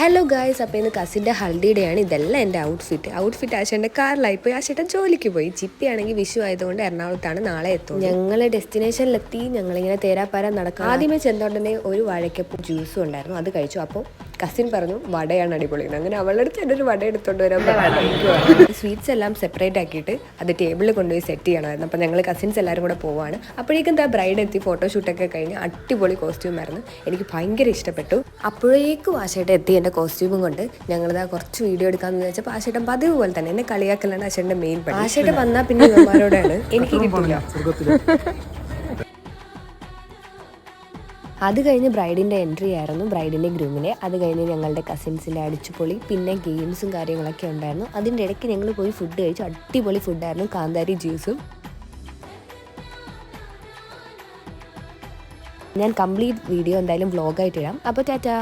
Hello guys അപ്പോൾ ഇന്ന് കസിന്റെ ഹൽദിയുടെ ആണ്. ഇതെല്ലാം എന്റെ ഔട്ട്ഫിറ്റ് ഔട്ട്ഫിറ്റ് ആശേന്റെ കാറിലായി പോയി. ആശേട്ടൻ ജോലിക്ക് പോയി. ചിപ്പി ആണെങ്കിൽ വിഷു ആയതുകൊണ്ട് എറണാകുളത്താണ് നാളെ എത്തും ഞങ്ങൾ ഡെസ്റ്റിനേഷനിലെത്തി ഞങ്ങളിങ്ങനെ തേരാപ്പാര നടക്കും ആദ്യമേ ചെന്നോണ്ടനെ ഒരു വാഴയ്ക്കപ്പം ജ്യൂസും ഉണ്ടായിരുന്നു. അത് കഴിച്ചു. അപ്പോൾ കസിൻ പറഞ്ഞു വടയാണ് അടിപൊളിന്ന് അങ്ങനെ അവളുടെ അടുത്ത് എന്റെ ഒരു വട എടുത്തോണ്ട് വരാൻ സ്വീറ്റ്സ് എല്ലാം സെപ്പറേറ്റ് ആക്കിയിട്ട് അത് ടേബിളിൽ കൊണ്ടുപോയി സെറ്റ് ചെയ്യണമായിരുന്നു. അപ്പോൾ ഞങ്ങൾ കസിൻസ് എല്ലാവരും കൂടെ പോവാണ്. അപ്പോഴേക്കും എന്താ ബ്രൈഡ് എത്തി ഫോട്ടോഷൂട്ടൊക്കെ കഴിഞ്ഞ് അടിപൊളി കോസ്റ്റ്യൂം ആയിരുന്നു. എനിക്ക് ഭയങ്കര ഇഷ്ടപ്പെട്ടു. അപ്പോഴേക്കും ആശയുടെ എത്തി എന്റെ കോസ്റ്റ്യൂമും കൊണ്ട്. ഞങ്ങളിതാ കുറച്ച് വീഡിയോ എടുക്കാമെന്ന് വെച്ചപ്പോൾ ആശയുടെ പതിവ് പോലെ തന്നെ എന്നെ കളിയാക്കലാണ് ആശേട്ടന്റെ മെയിൻ പണി ആശേട്ടൻ വന്നാൽ പിന്നെ ഇവന്മാരോടാണ് എനിക്ക് കിട്ടില്ല അത് കഴിഞ്ഞ് ബ്രൈഡിന്റെ എൻട്രി ആയിരുന്നു ബ്രൈഡിന്റെ ഗ്രൂമിനെ അത് കഴിഞ്ഞ് ഞങ്ങളുടെ കസിൻസിന്റെ അടിച്ചുപൊളി പിന്നെ ഗെയിംസും കാര്യങ്ങളൊക്കെ ഉണ്ടായിരുന്നു. അതിന്റെ ഇടയ്ക്ക് ഞങ്ങൾ പോയി ഫുഡ് കഴിച്ചു. അടിപൊളി ഫുഡായിരുന്നു കാന്താരി ജ്യൂസും ഞാൻ കംപ്ലീറ്റ് വീഡിയോ എന്തായാലും വ്ളോഗായിട്ട് ഇടാം. അപ്പോൾ ടാറ്റാ.